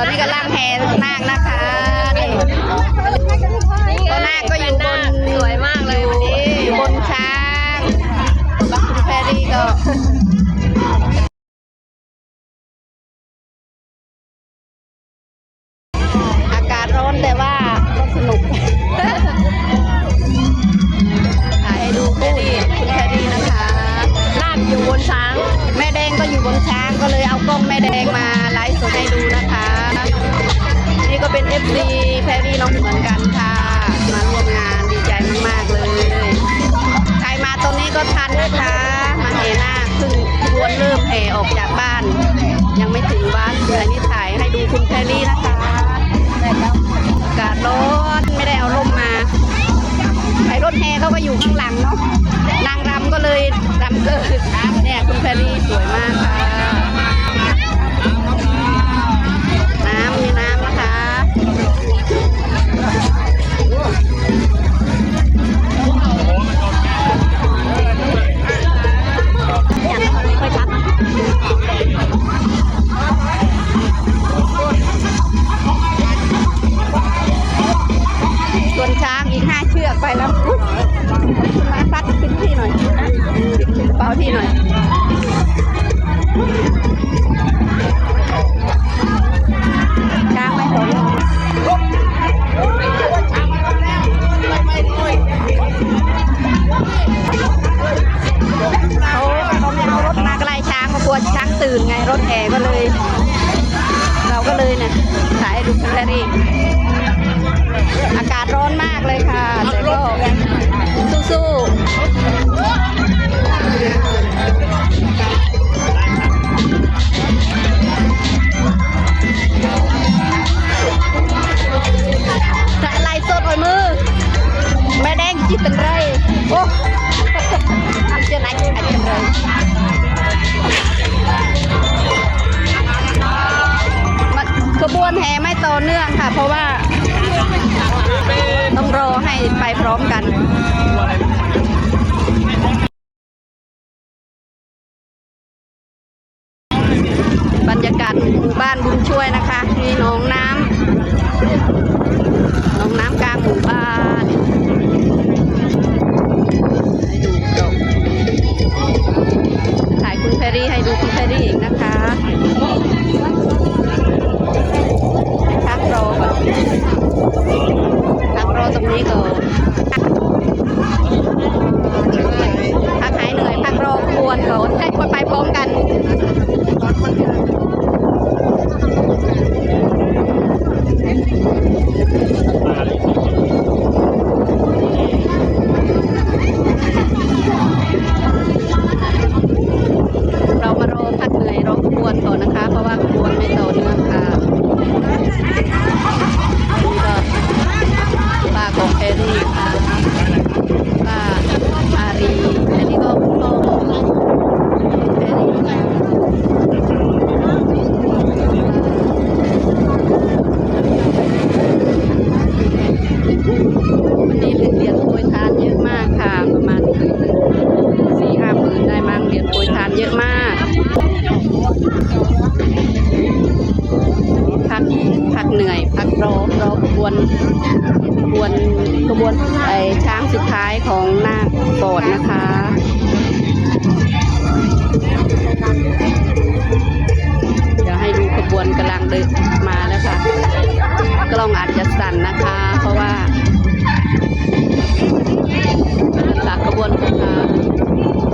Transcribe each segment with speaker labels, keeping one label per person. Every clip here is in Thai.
Speaker 1: อนนี้กำลังแห่นาคนะคะนี่ตัวนาคก็อยู่บน
Speaker 2: สวยมากเลยวันนี้
Speaker 1: อยู่บนช้างคุณแพรรี่ก็อากาศร้อนแต่ว่าก็สนุกให้ดูแพรรี่คุณแพรรี่นะคะ
Speaker 2: นาคอยู่บนช้าง
Speaker 1: แม่แดงก็อยู่บนช้างก็เลยเอากล้องแม่แดงมาไลฟ์สดให้ดูนะคะ FC แพรรี่น้องเหมือนกันค่ะ มาร่วมงานดีใจมากๆเลย ใครมาตรงนี้ก็ทันนะคะมาแห่นาคเพิ่งขบวนเริ่มแห่ออกจากบ้าน ยังไม่ถึงวัดอันนี้ถ่ายให้ดูคุณแพรรี่นะคะอากาศร้อนไม่ได้เอาร่มมาไอรถแห่เขาก็อยู่ข้างหลังเนาะนางรำก็เลยรำเกิดเนี่ยคุณแพรรี่สวยมาก สู้จะอะไรสดไว้มือ แม่แดงจิตเป็นไร โอ้ทำเจ้าไหนจิตเป็นไรมันขบวนแห่ไม่ต่อเนื่องค่ะ เพราะว่า ต้องรอให้ไปพร้อมกันบรรยากาศหมู่บ้านบุญช่วยนะคะ มีหนองน้ำ ขบวนขบวนไอช้างสุดท้ายของนาคโบสถ์นะคะเดี๋ยวให้ดูขบวนกำลังเดินมาแล้วค่ะ กล้องอาจจะสั่นนะคะ เพราะว่าหลักขบวนนะคะ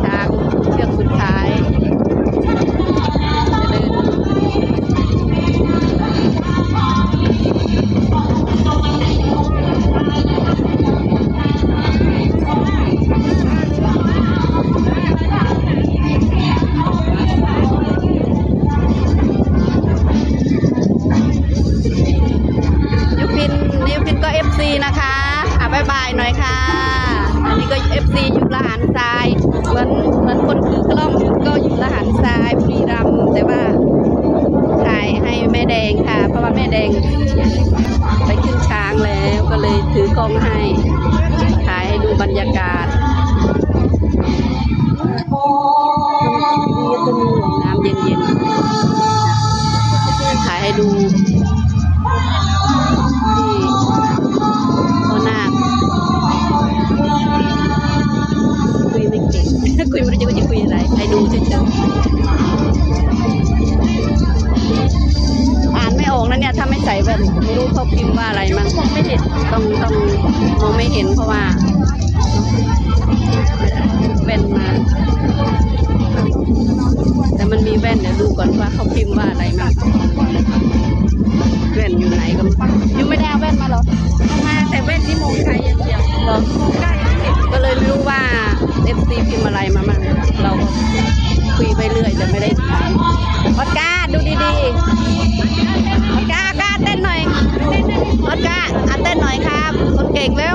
Speaker 1: ช้างเชือกสุดท้าย ก็ไม่รู้ยังไม่ได้เอาแว่นมาเหรอ
Speaker 2: มาแต่เว้นที่มงไทยอย่างเดียว
Speaker 1: เหรอ
Speaker 2: ใกล้ไม่เห็น
Speaker 1: ก็เลยไม่รู้ว่าเอฟซีพิมพ์อะไรมามั่งเราก็คุยไปเรื่อยแต่ไม่ได้ถามออสการ์ดูดีๆออสการ์ออสการ์เต้นหน่อยออสการ์อะเต้นหน่อยครับ คนเก่งแล้ว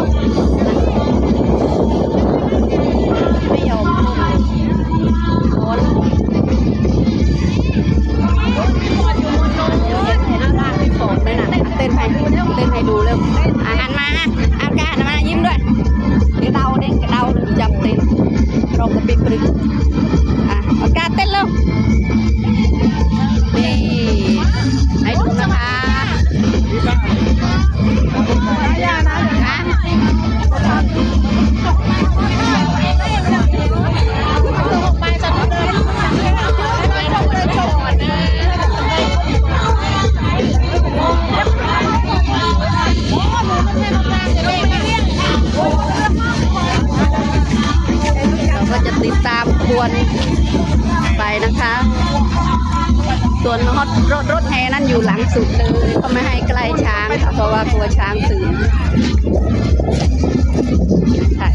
Speaker 1: เส่วนรถรถรถแห่นั่นอยู่หลังสุดเลยเขาไม่ให้ใกล้ช้างค่ะเพราะว่ากลัวช้างตื่นใช่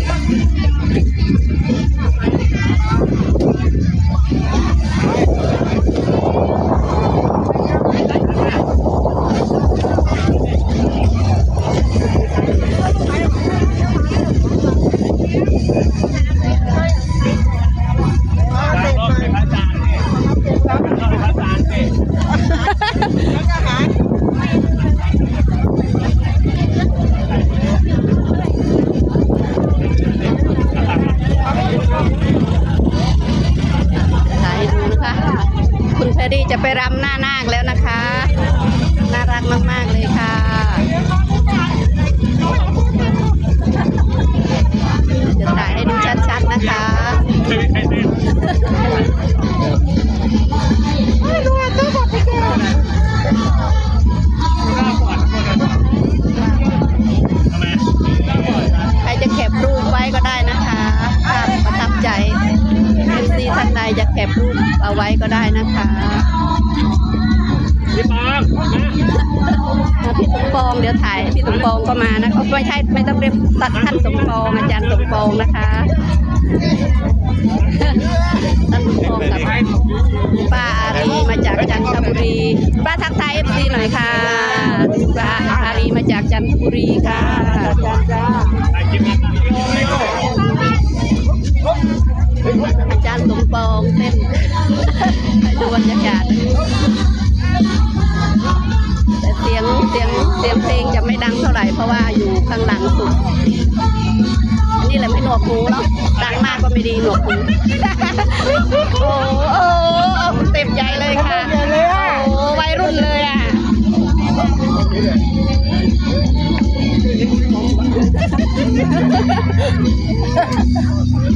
Speaker 1: เอาไว้ก็ได้นะคะ
Speaker 3: พี่ปอง
Speaker 1: พี่สมปองเดี๋ยวถ่ายพี่สมปองก็มานะคะไม่ใช่ไม่ต้องเรียกตัดท่านสมปองอาจารย์สมปองนะคะท่านสมปองกับป้าอารีมาจากจันทบุรีป้าทักทายเอฟซีหน่อยค่ะป้าอารีมาจากจันทบุรีค่ะ
Speaker 3: ถ่ายคลิปนะ
Speaker 1: อาจารย์สมปองเต้นให้ดูบรรยากาศแต่เสียงเสียงเสียงเพลงจะไม่ดังเท่าไหร่เพราะว่าอยู่ข้างหลังสุด อันนี้แหละไม่หนวกหูเนาะดังมากก็ไม่ดีหนวกหูโอ้โหโอ้โหเต็มใจเลยค่ะโอ้โหวัยรุ่นเลยอะ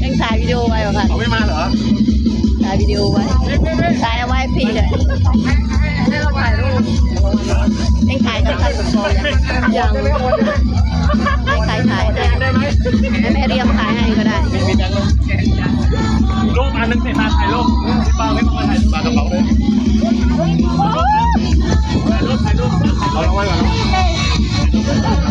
Speaker 1: ยังถ่ายวิดีโอไว้ป่ะคะ
Speaker 3: เขาไม่มาเหรอ
Speaker 1: ถ่ายวิดีโอไว้ถ่ายเอาไว้ให้พี่เลยให้เราถ่ายรูปเอ็งถ่ายกับท่านสมปองยังให้ใครถ่ายให้ให้แม่เรียมถ่ายให้ก็ได้
Speaker 3: มีแบงค์ลงรูปอันนึงสิมาถ่ายรูปพี่ปองพี่ปองถ่ายมากระเป๋าเลยถ่ายรูปถ่ายรูปเอาลงไว้ก่อน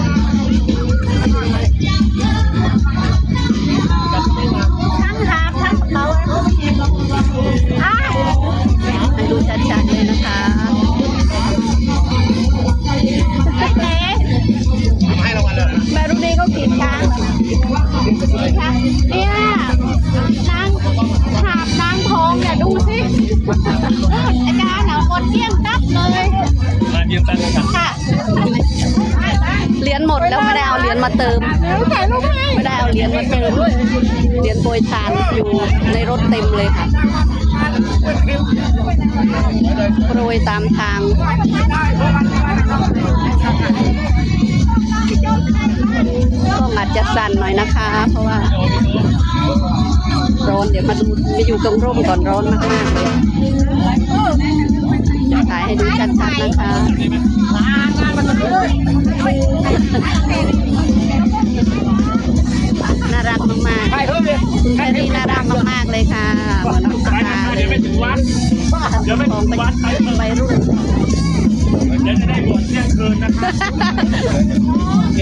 Speaker 1: เหรียญหมดแล้วไม่ได้เอาเหรียญมาเติม ไม่ได้เอาเหรียญมาเติม เหรียญโปรยทานอยู่ในรถเต็มเลยค่ะ โปรยตามทางก็อาจจะสั่นหน่อยนะคะ เพราะว่าร้อนเดี๋ยวมาดูมาอยู่ตรงร่มก่อนร้อนมากๆเลย จะถ่ายให้ดูชัดๆนะคะน่ารั
Speaker 3: กมากๆคุณแคทรี่น่ารักมากๆเลยค่ะเหมือนตุ๊กตาเลยของไปรุ่นเดี๋ยวจะได้บวชเที่ยงคืนนะคะ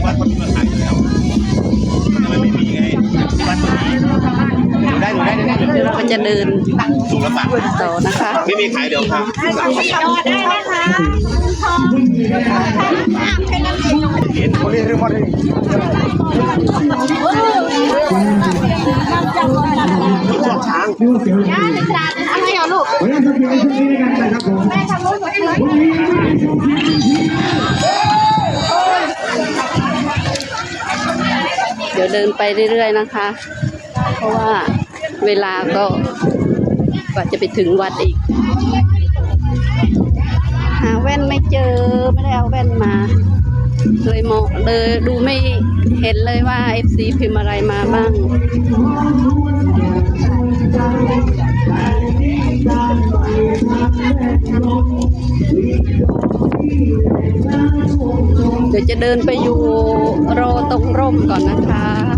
Speaker 3: วัดพระพุทธไท
Speaker 1: เดี๋ยวเราก็จะเดิน
Speaker 3: สูงแล้วปะ
Speaker 1: ต่อนะคะ
Speaker 3: ไม่มีขายเดี๋ยวครับ
Speaker 2: จอดได้นะคะทองเป็นน้ำเย็น
Speaker 3: เห็นเขาเรียกเรื่องว่าชอบช้าง
Speaker 2: ย่าในจานอะไรเหรอลูกแม่ทำลูกหมดเลย
Speaker 1: เดี๋ยวเดินไปเรื่อยๆนะคะ เพราะว่า เวลาก็กว่าจะไปถึงวัดอีก หาแว่นไม่เจอไม่ได้เอาแว่นมา เลยมองเลยดูไม่เห็นเลยว่า FC พิมพ์อะไรมาบ้างเดี๋ยวจะเดินไปอยู่รอตรงร่มก่อนนะคะ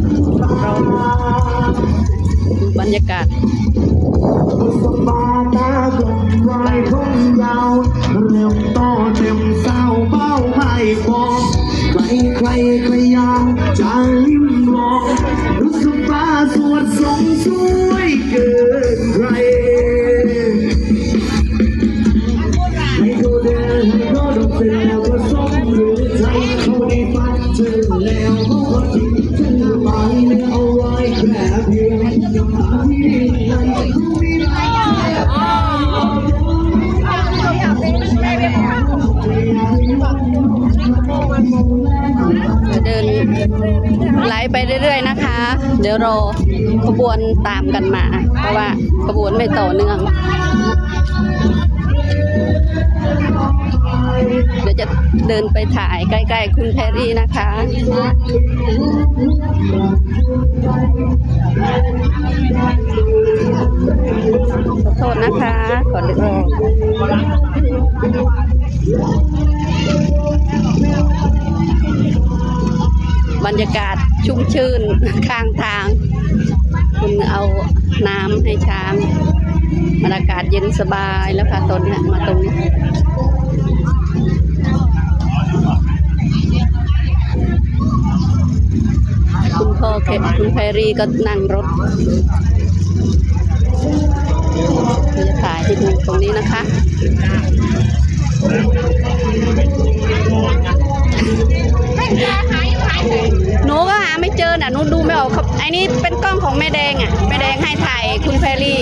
Speaker 1: รยากาศ
Speaker 4: บรายทงยาวเร็วต่อเต็มเศร้าเบ้าไม่บอกใครใครใครอยากจะลิ้มลองรู้สึกว่าสวดสงส ดินไล่ไปเรื่
Speaker 1: อย ๆ นะคะ เดี๋ยวรอขบวนตามกันมา เพราะว่าขบวนไม่ต่อเนื่อง เดี๋ยวจะเดินไปถ่ายใกล้ ๆ คุณแพรรี่นะคะ ขอโทษนะคะขอเลือกบ รรยากาศชุ่มชื่นข้างทาง คุณเอาน้ำให้ช้างบรรยากาศเย็นสบายแล้วค่ะตอนนี้มาตรงนี้คุณพ่อเคคุณแพรีก็นั่งรถเดี๋ยวจะถ่ายให้ดูตรงนี้นะคะ หนูก็หาไม่เจอน่ะหนูดูไม่ออกครับไอ้นี่เป็นกล้องของแม่แดงอะแม่แดงให้ถ่ายคุณแพรรี่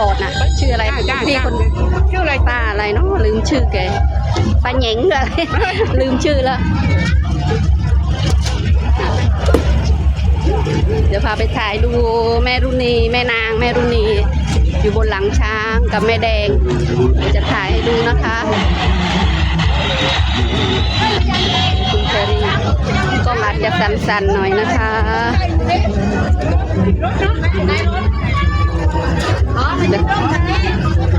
Speaker 1: าหน้า
Speaker 2: ค
Speaker 1: อดน่ะ ชื่ออะไร
Speaker 2: จ้าจ้า
Speaker 1: พี่คน
Speaker 2: ชื่ออะไร
Speaker 1: ป้าอะไรเนาะลืมชื่อแกป้าเหญิงเลยลืมชื่อแล้วเดี๋ยวพาไปถ่ายดูแม่รุณีแม่นางแม่รุณีอยู่บนหลังช้างกับแม่แดงเดี๋ยวจะถ่ายให้ดูนะคะคุณเชอรี่ก็อาจจะสั่นๆหน่อยนะคะ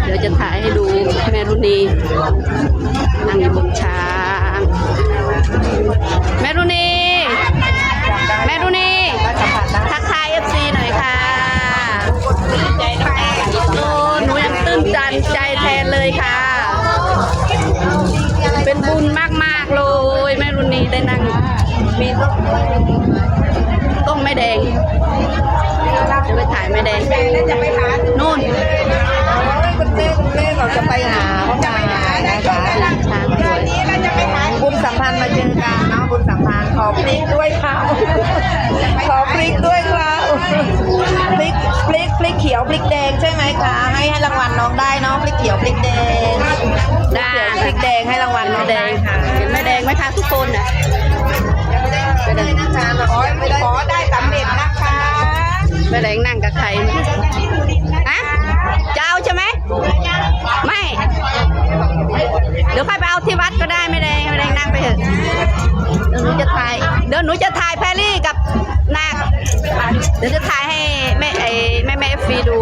Speaker 1: เดี๋ยวจะถ่ายให้ดูแม่รุณีนั่งอยู่บนช้างแม่รุณีแม่รุณีทักทายเอฟซีหน่อยค่ะโอ้หนูยังตื้นตันใจแทนเลยค่ะ เป็นบุญมากๆเลยแม่รุณีได้นั่งมี เรา
Speaker 2: จะไปหา
Speaker 5: เขาจะไปหานะคะ
Speaker 1: เดือนนี้
Speaker 2: เราจะไปหา
Speaker 5: บุญสัมพันธ์มาเจอกันเนาะบุญสัมพันธ์ขอพริกด้วยค่ะขอพริกด้วยค่ะ
Speaker 1: พริ
Speaker 5: กพริกพริกเขียวพริก
Speaker 1: แดงใช่ไหมคะให้ให้รางวัลน้องได้เนาะพริกเขียวพริกแดงได้พริกแดงให้รางวัลน้องแดงค่ะเห็
Speaker 2: นไหมแด
Speaker 1: งไหมคะทุกคน
Speaker 2: น่ะ
Speaker 1: ขอได้ขอได้สำเร็
Speaker 2: จนะ
Speaker 1: คะไม่แดงนั่งกับใคร
Speaker 2: นะเจ้าใช่ไห
Speaker 1: มไม่ เดี๋ยวใครไปเอาที่วัดก็ได้ไม่
Speaker 4: แดงไม่แด
Speaker 1: งนั่งไปเถ
Speaker 5: อะเดี๋ย
Speaker 1: วหนู
Speaker 5: จะถ่ายเดี๋
Speaker 1: ยวหนูจะถ่ายแพรรี่กับนาคเดี๋ยวจะถ่ายให้แม่ไอแม่แม่เอฟซีดู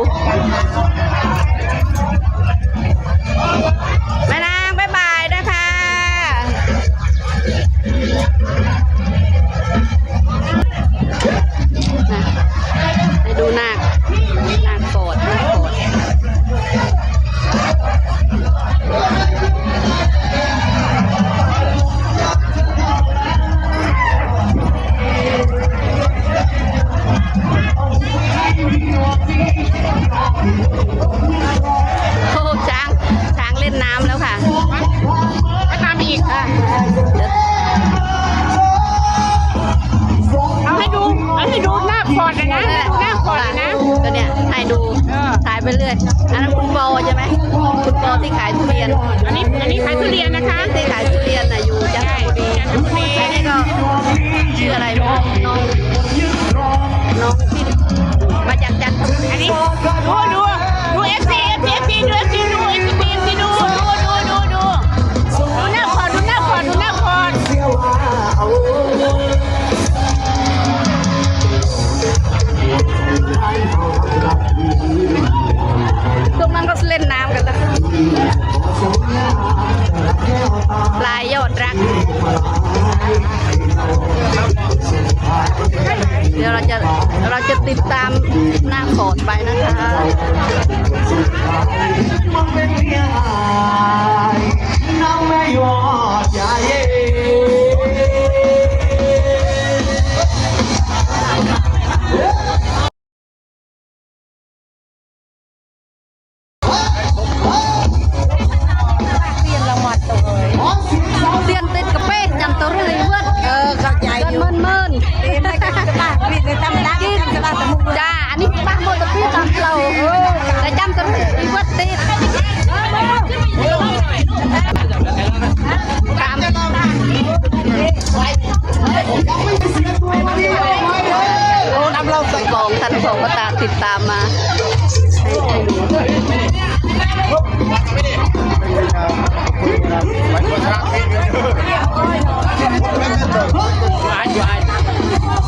Speaker 1: นะคะให้ให้ดู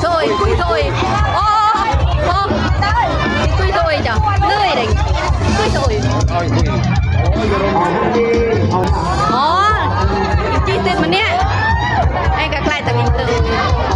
Speaker 1: thôi cúi thôi ô ô cúi thôi chả lười đấy cúi thôi ó chi tên mình nè anh cả lại tạm biệt từ